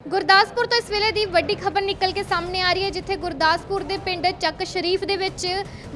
ਗੁਰਦਾਸਪੁਰ ਤੋਂ ਇਸ ਵੇਲੇ ਦੀ ਵੱਡੀ ਖਬਰ ਨਿਕਲ ਕੇ ਸਾਹਮਣੇ ਆ ਰਹੀ ਹੈ, ਜਿੱਥੇ ਗੁਰਦਾਸਪੁਰ ਦੇ ਪਿੰਡ ਚੱਕ ਸ਼ਰੀਫ ਦੇ ਵਿੱਚ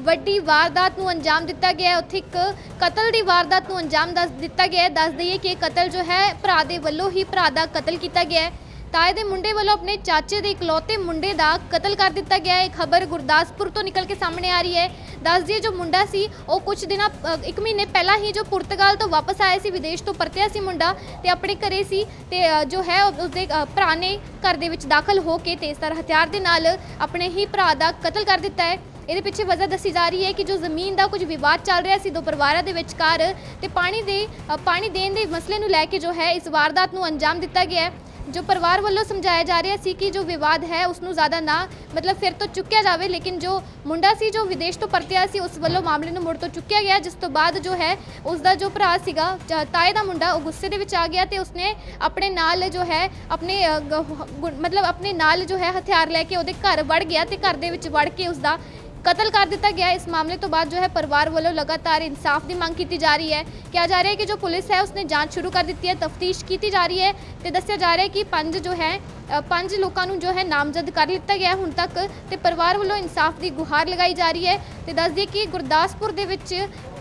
ਵੱਡੀ ਵਾਰਦਾਤ ਨੂੰ ਅੰਜਾਮ ਦਿੱਤਾ ਗਿਆ ਹੈ। ਉੱਥੇ ਇੱਕ ਕਤਲ ਦੀ ਵਾਰਦਾਤ ਨੂੰ ਅੰਜਾਮ ਦੱਸ ਦਿੱਤਾ ਗਿਆ ਹੈ। ਦੱਸ ਦਈਏ ਕਿ ਇਹ ਕਤਲ ਜੋ ਹੈ, ਭਰਾ ਦੇ ਵੱਲੋਂ ਹੀ ਭਰਾ ਦਾ ਕਤਲ ਕੀਤਾ ਗਿਆ ਹੈ। ਤਾਏ ਦੇ ਮੁੰਡੇ ਵੱਲੋਂ ਆਪਣੇ ਚਾਚੇ ਦੇ ਇਕਲੌਤੇ ਮੁੰਡੇ ਦਾ ਕਤਲ ਕਰ ਦਿੱਤਾ ਗਿਆ ਹੈ। ਖਬਰ ਗੁਰਦਾਸਪੁਰ ਤੋਂ ਨਿਕਲ ਕੇ ਸਾਹਮਣੇ ਆ ਰਹੀ ਹੈ। ਦੱਸ ਦਈਏ ਜੋ ਮੁੰਡਾ ਸੀ, ਉਹ ਕੁਝ ਦਿਨਾਂ ਇੱਕ ਮਹੀਨੇ ਪਹਿਲਾਂ ਹੀ ਜੋ ਪੁਰਤਗਾਲ ਤੋਂ ਵਾਪਸ ਆਇਆ ਸੀ, ਵਿਦੇਸ਼ ਤੋਂ ਪਰਤਿਆ ਸੀ ਮੁੰਡਾ ਤੇ ਆਪਣੇ ਘਰੇ ਸੀ ਤੇ ਜੋ ਹੈ ਉਸਦੇ ਭਰਾ ਨੇ ਘਰ ਦੇ ਵਿੱਚ ਦਾਖਲ ਹੋ ਕੇ ਤੇਜ਼ਧਾਰ ਹਥਿਆਰ ਦੇ ਨਾਲ ਆਪਣੇ ਹੀ ਭਰਾ ਦਾ ਕਤਲ ਕਰ ਦਿੱਤਾ ਹੈ। ਇਹਦੇ ਪਿੱਛੇ ਵਜ੍ਹਾ ਦੱਸੀ ਜਾ ਰਹੀ ਹੈ ਕਿ ਜੋ ਜ਼ਮੀਨ ਦਾ ਕੁਝ ਵਿਵਾਦ ਚੱਲ ਰਿਹਾ ਸੀ ਦੋ ਪਰਿਵਾਰਾਂ ਦੇ ਵਿਚਕਾਰ ਤੇ ਪਾਣੀ ਦੇ ਪਾਣੀ ਦੇਣ ਦੇ ਮਸਲੇ ਨੂੰ ਲੈ ਕੇ ਜੋ ਹੈ, ਇਸ ਵਾਰਦਾਤ ਨੂੰ ਅੰਜਾਮ ਦਿੱਤਾ ਗਿਆ ਹੈ। ਜੋ ਪਰਿਵਾਰ ਵੱਲੋਂ ਸਮਝਾਇਆ ਜਾ ਰਿਹਾ ਸੀ ਕਿ ਜੋ ਵਿਵਾਦ ਹੈ ਉਸ ਨੂੰ ਜ਼ਿਆਦਾ ਨਾ ਮਤਲਬ ਫਿਰ ਤੋਂ ਚੁੱਕਿਆ ਜਾਵੇ ਲੇਕਿਨ ਜੋ ਮੁੰਡਾ ਸੀ ਜੋ ਵਿਦੇਸ਼ ਤੋਂ ਪਰਤਿਆ ਸੀ ਉਸ ਵੱਲੋਂ ਮਾਮਲੇ ਨੂੰ ਮੁੜ ਤੋਂ ਚੁੱਕਿਆ ਗਿਆ ਜਿਸ ਤੋਂ ਬਾਅਦ ਜੋ ਹੈ ਉਸ ਦਾ ਜੋ ਭਰਾ ਸੀਗਾ ਜ- ਤਾਏ ਦਾ ਮੁੰਡਾ ਉਹ ਗੁੱਸੇ ਦੇ ਵਿੱਚ ਆ ਗਿਆ ਤੇ ਉਸਨੇ ਆਪਣੇ ਨਾਲ ਜੋ ਹੈ ਆਪਣੇ ਅ, ਗ- ਗੁ- ਮਤਲਬ ਆਪਣੇ ਨਾਲ ਜੋ ਹੈ ਹਥਿਆਰ ਲੈ ਕੇ ਉਹਦੇ ਘਰ ਵੜ ਗਿਆ ਤੇ ਘਰ ਦੇ ਵਿੱਚ ਵੜ ਕੇ ਉਸ ਦਾ ਕਤਲ ਕਰ ਦਿੱਤਾ ਗਿਆ ਹੈ। ਇਸ ਮਾਮਲੇ ਤੋਂ ਬਾਅਦ ਜੋ ਹੈ ਪਰਿਵਾਰ ਵੱਲੋਂ ਲਗਾਤਾਰ ਇਨਸਾਫ ਦੀ ਮੰਗ ਕੀਤੀ ਜਾ ਰਹੀ ਹੈ ਕਿਹਾ ਜਾ ਰਿਹਾ ਹੈ ਕਿ ਜੋ ਪੁਲਿਸ ਹੈ ਉਸਨੇ ਜਾਂਚ ਸ਼ੁਰੂ ਕਰ ਦਿੱਤੀ ਹੈ ਤਫਤੀਸ਼ ਕੀਤੀ ਜਾ ਰਹੀ ਹੈ ਤੇ ਦੱਸਿਆ ਜਾ ਰਿਹਾ ਹੈ ਕਿ ਪੰਜ ਜੋ ਹੈ ਅ, ਪੰਜ ਲੋਕਾਂ ਨੂੰ ਜੋ ਹੈ ਨਾਮਜ਼ਦ ਕਰ ਲਿੱਤਾ ਗਿਆ ਹੁਣ ਤੱਕ ਤੇ ਪਰਿਵਾਰ ਵੱਲੋਂ ਇਨਸਾਫ ਦੀ ਗੁਹਾਰ ਲਗਾਈ ਜਾ ਰਹੀ ਹੈ ਤੇ ਦੱਸ ਦਈਏ ਕਿ ਗੁਰਦਾਸਪੁਰ ਦੇ ਵਿੱਚ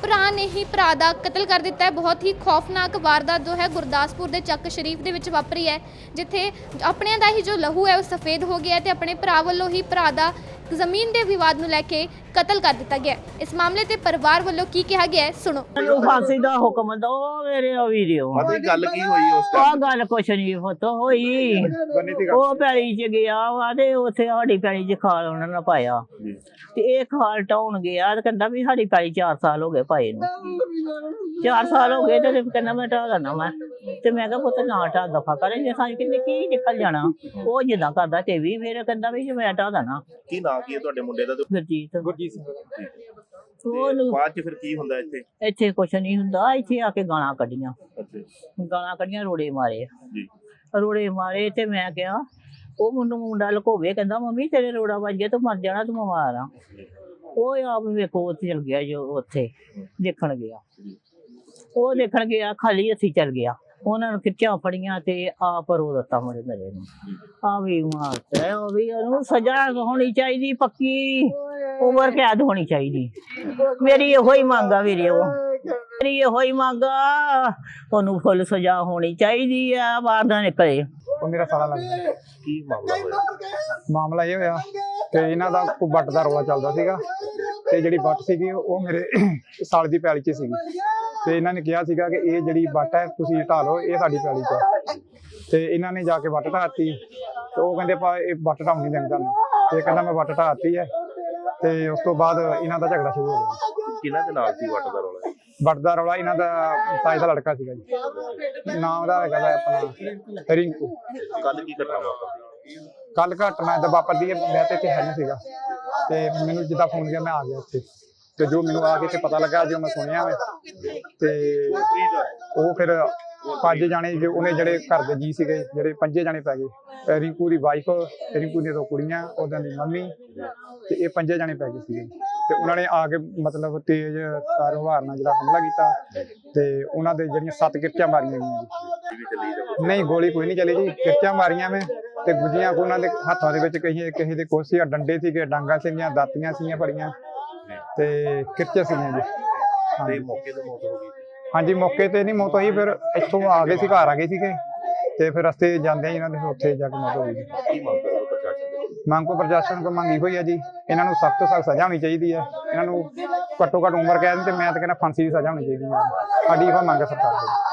ਭਰਾ ਨੇ ਹੀ ਭਰਾ ਦਾ ਕਤਲ ਕਰ ਦਿੱਤਾ ਹੈ। ਬਹੁਤ ਹੀ ਖੌਫਨਾਕ ਵਾਰਦਾਤ ਜੋ ਹੈ ਗੁਰਦਾਸਪੁਰ ਦੇ ਚੱਕ ਸ਼ਰੀਫ ਦੇ ਵਿੱਚ ਵਾਪਰੀ ਹੈ ਜਿੱਥੇ ਆਪਣਿਆਂ ਦਾ ਹੀ ਜੋ ਲਹੂ ਹੈ ਉਹ ਸਫੇਦ ਹੋ ਗਿਆ ਤੇ ਆਪਣੇ ਭਰਾ ਵੱਲੋਂ ਹੀ ਭਰਾ ਦਾ ਜ਼ਮੀਨ ਦੇ ਵਿਵਾਦ ਨੂੰ ਲੈ ਕੇ ਕਤਲ ਕਰ ਦਿੱਤਾ ਗਿਆ। ਇਸ ਮਾਮਲੇ ਤੇ ਪਰਿਵਾਰ ਵੱਲੋਂ ਕੀ ਕਿਹਾ ਗਿਆ ਹੈ? ਸੁਣੋ। ਮੈਨੂੰ ਫਾਂਸੀ ਦਾ ਹੁਕਮ ਦੋ ਮੇਰੇ ਆ ਵੀਡੀਓ ਮਤਲਬ ਗੱਲ ਕੀ ਹੋਈ ਉਸ ਆ ਟਾਈਮ ਗੱਲ ਕੁਛ ਨਹੀਂ ਫਤ ਹੋਈ। ਉਹ ਪੈਲੀ ਚ ਗਿਆ ਵਾ ਤੇ ਉੱਥੇ ਸਾਡੀ ਪੈਲੀ ਚ ਖਾਲ ਉਹਨਾਂ ਨੇ ਪਾਇਆ। ਤੇ ਇਹ ਖਾਲ ਟਾਉਣ ਗਿਆ ਤੇ ਕਹਿੰਦਾ ਵੀ ਸਾਡੀ ਪੈਲੀ 4 ਸਾਲ ਹੋ ਗਏ ਪਾਏ ਨੂੰ। 4 ਸਾਲ ਹੋ ਗਏ ਤੇ ਕਹਿੰਦਾ ਮੈਂ ਢਾਹ ਦੇਣਾ ਮੈਂ ਤੇ ਮੈਂ ਕਿਹਾ ਪੁੱਤ ਨਾ ਢਾਹ ਦਫਾ ਕਰੇ ਜੇ ਸਾਂ ਕਿੰਨੇ ਕੀ ਨਿਕਲ ਜਾਣਾ। ਉਹ ਜਿੱਦਾਂ ਕਰਦਾ ਤੇ ਵੀ ਫਿਰ ਕਹਿੰਦਾ ਵੀ ਜੇ ਮੈਂ ਢਾਹ ਦੇਣਾ। ਕੀ ਨਾਂ ਕੀ ਹੈ ਤੁਹਾਡੇ ਮੁੰਡੇ ਦਾ ਗੁਰਜੀਤ। ਗੁਰਜੀਤ ਸਿੰਘ। ਬਾਅਦ ਚ ਫਿਰ ਕੀ ਹੁੰਦਾ ਇੱਥੇ? ਇੱਥੇ ਕੁਛ ਨਹੀਂ ਹੁੰਦਾ ਇੱਥੇ ਆ ਕੇ ਗਾਲਾਂ ਕੱਢੀਆਂ। ਅੱਛਾ ਗਾਲਾਂ ਕੱਢੀਆਂ ਰੋੜੇ ਮਾਰੇ। ਜੀ। ਰੋੜੇ ਮਾਰੇ ਤੇ ਮੈਂ ਕਿਹਾ, ਉਹ ਮੈਨੂੰ ਮੁੰਡਾ ਲਕੋਵੇ, ਕਹਿੰਦਾ, ਮੰਮੀ, ਤੇਰੇ ਰੋੜਾ ਵੱਜ ਗਿਆ ਤੂੰ ਮਰ ਜਾਣਾ, ਤੂੰ ਬਿਮਾਰ ਆ। ਉਹ ਆਪ ਵੇਖੋ, ਉੱਥੇ ਚਲ ਗਿਆ ਜੋ, ਉੱਥੇ ਦੇਖਣ ਗਿਆ। ਉਹ ਦੇਖਣ ਗਿਆ, ਖਾਲੀ ਹੱਥੀ ਚਲ ਗਿਆ। ਉਹਨਾਂ ਨੂੰ ਖਿੱਚਾਂ ਫੜੀਆਂ ਤੇ ਆਪ ਰੋ ਦਿੱਤਾ ਮੇਰੇ ਮੇਰੇ ਨੂੰ। ਆ ਵੀ ਮਾਰਦਾ ਉਹ ਵੀ ਉਹਨੂੰ ਸਜ਼ਾ ਹੋਣੀ ਚਾਹੀਦੀ, ਪੱਕੀ। ਉਮਰ ਕੈਦ ਹੋਣੀ ਚਾਹੀਦੀ। ਮੇਰੀ ਇਹੋ ਹੀ ਮੰਗ ਆ ਵੀਰੇ। ਉਹ ਮੇਰੀ ਇਹੋ ਹੀ ਮੰਗ ਆ। ਉਹਨੂੰ ਫੁੱਲ ਸਜ਼ਾ ਹੋਣੀ ਚਾਹੀਦੀ ਆ ਬਾਹਰ ਨਾ ਨਿਕਲੇ। ਉਹ ਮੇਰਾ ਸਾਲਾ ਲੱਗਦਾ ਕੀ ਮਾਮਲਾ ਹੋਇਆ? ਮਾਮਲਾ ਇਹ ਹੋਇਆ ਕਿ ਇਹਨਾਂ ਦਾ ਕੋਈ ਵੱਟ ਦਾ ਰੌਲਾ ਚੱਲਦਾ ਸੀਗਾ ਤੇ ਜਿਹੜੀ ਵੱਟ ਸੀਗੀ ਉਹ ਮੇਰੇ ਸਾਲ ਦੀ ਪੈਲੀ 'ਚ ਸੀਗੀ। ਤੇ ਇਹਨਾਂ ਨੇ ਕਿਹਾ ਸੀਗਾ ਕਿ ਇਹ ਜਿਹੜੀ ਵੱਟ ਹੈ ਤੁਸੀਂ ਢਾਹ ਲਓ ਇਹ ਸਾਡੀ ਪੈਲੀ 'ਚ ਹੈ। ਤੇ ਇਹਨਾਂ ਨੇ ਜਾ ਕੇ ਵੱਟ ਢਾਤੀ। ਤੇ ਉਹ ਕਹਿੰਦੇ ਪਾ ਇਹ ਵੱਟ ਢਾਉਣ ਨਹੀਂ ਦੇਣੀ ਤੁਹਾਨੂੰ। ਤੇ ਇਹ ਕਹਿੰਦਾ ਮੈਂ ਵੱਟ ਢਾਤੀ ਹੈ। ਤੇ ਉਸ ਤੋਂ ਬਾਅਦ ਇਹਨਾਂ ਦਾ ਝਗੜਾ ਸ਼ੁਰੂ ਹੋ ਗਿਆ। ਕਿਹਨਾਂ ਦੇ ਨਾਲ ਸੀ ਵੱਟ ਦਾ ਰੌਲਾ? ਵੱਟ ਦਾ ਰੌਲਾ ਇਹਨਾਂ ਦਾ ਤਾਏ ਦਾ ਲੜਕਾ ਸੀਗਾ ਜੀ। ਨਾਮ ਦਾ ਹੈਗਾ ਵਾ ਆਪਣਾ ਰਿੰਕੂ। ਕੱਲ ਕੀ ਘਟਨਾ ਵਾਪਰੀ? ਕੱਲ ਘਟਨਾ ਦਾ ਵਾਪਰਦੀ ਹੈ ਮੈਂ ਤੇ ਇੱਥੇ ਹੈ ਨਹੀਂ ਸੀਗਾ। ਤੇ ਮੈਨੂੰ ਜਿੱਦਾਂ ਫੋਨ ਗਿਆ ਮੈਂ ਆ ਗਿਆ ਇੱਥੇ। ਤੇ ਜੋ ਮੈਨੂੰ ਆ ਕੇ ਇੱਥੇ ਪਤਾ ਲੱਗਾ ਜੋ ਮੈਂ ਸੁਣਿਆ ਵਾ ਤੇ ਉਹ ਫਿਰ ਪੰਜ ਜਾਣੇ ਜੋ ਉਹਨੇ ਜਿਹੜੇ ਘਰ ਦੇ ਜੀ ਸੀਗੇ ਜਿਹੜੇ ਪੰਜੇ ਜਾਣੇ ਪੈ ਗਏ। ਰਿੰਕੂ ਦੀ ਵਾਈਫ ਰਿੰਕੂ ਦੀਆਂ ਦੋ ਕੁੜੀਆਂ ਉਹਨਾਂ ਦੀ ਮੰਮੀ ਤੇ ਇਹ ਪੰਜੇ ਜਾਣੇ ਪੈ ਗਏ ਸੀਗੇ। ਤੇ ਉਹਨਾਂ ਨੇ ਆ ਕੇ ਮਤਲਬ ਤੇਜ਼ ਕਾਰੋਬਾਰ ਨਾਲ ਜਿਹੜਾ ਹਮਲਾ ਕੀਤਾ ਤੇ ਉਹਨਾਂ ਦੇ ਜਿਹੜੀਆਂ ਸੱਤ ਕਿਰਚਾਂ ਮਾਰੀਆਂ ਗਈਆਂ ਨਹੀਂ ਗੋਲੀ ਕੋਈ ਨਹੀਂ ਚੱਲੀ ਜੀ। ਕਿਰਚਾਂ ਮਾਰੀਆਂ ਮੈਂ ਤੇ ਗੁੱਜੀਆਂ ਉਹਨਾਂ ਦੇ ਹੱਥਾਂ ਦੇ ਵਿੱਚ ਕਹੀ ਕਿਸੇ ਦੇ ਕੋਸੀਆਂ ਡੰਡੇ ਸੀਗੇ ਡਾਂਗਾ ਸੀਗੀਆਂ ਦਾਤੀਆਂ ਸੀਗੀਆਂ ਫੜੀਆਂ ਤੇ ਕਿਰਚੇ ਸੀਗੀਆਂ ਜੀ। ਤੇ ਹਾਂਜੀ। ਮੌਕੇ ਤੇ ਮੌਤ ਹੋ ਗਈ ਹਾਂਜੀ ਮੌਕੇ ਤੇ ਨਹੀਂ ਮੌਤ ਹੋਈ ਫਿਰ ਇੱਥੋਂ ਆ ਗਏ ਸੀ ਘਰ ਆ ਗਏ ਸੀਗੇ ਤੇ ਫਿਰ ਰਸਤੇ ਜਾਂਦੇ ਇਹਨਾਂ ਦੇ ਉੱਥੇ ਜਾ ਕੇ ਮੌਤ ਹੋ ਗਈ ਮੰਗ ਕੋ ਪ੍ਰਸ਼ਾਸਨ ਕੋ ਮੰਗੀ ਹੋਈ ਹੈ ਜੀ। ਇਹਨਾਂ ਨੂੰ ਸਖਤ ਤੋਂ ਸਖਤ ਸਜ਼ਾ ਹੋਣੀ ਚਾਹੀਦੀ ਹੈ। ਇਹਨਾਂ ਨੂੰ ਘੱਟੋ ਘੱਟ ਉਮਰ ਕੈਦ ਤੇ ਮੈਂ ਤਾਂ ਕਹਿੰਦਾ ਫਾਂਸੀ ਦੀ ਸਜ਼ਾ ਹੋਣੀ ਚਾਹੀਦੀ ਹੈ। ਸਾਡੀ ਇਹ ਮੰਗ ਹੈ ਸਰਕਾਰ ਤੋਂ।